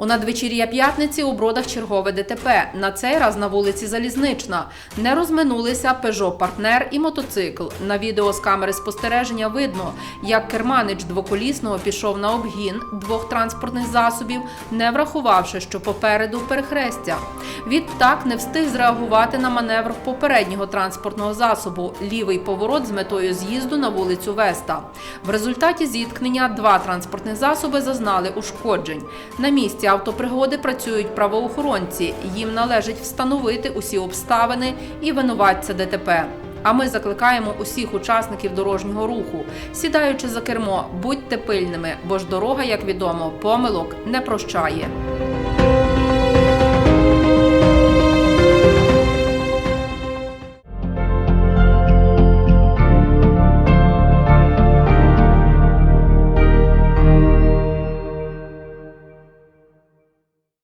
У надвечір'я п'ятниці у бродах чергове ДТП. На цей раз на вулиці Залізнична. Не розминулися Peugeot партнер і мотоцикл. На відео з камери спостереження видно, як керманич двоколісного пішов на обгін двох транспортних засобів, не врахувавши, що попереду перехрестя. Відтак не встиг зреагувати на маневр попереднього транспортного засобу лівий поворот з метою з'їзду на вулицю Веста. В результаті зіткнення два транспортних засоби зазнали ушкоджень. На місці автопригоди працюють правоохоронці. Їм належить встановити усі обставини і винуватця ДТП. А ми закликаємо усіх учасників дорожнього руху, сідаючи за кермо, будьте пильними, бо ж дорога, як відомо, помилок не прощає.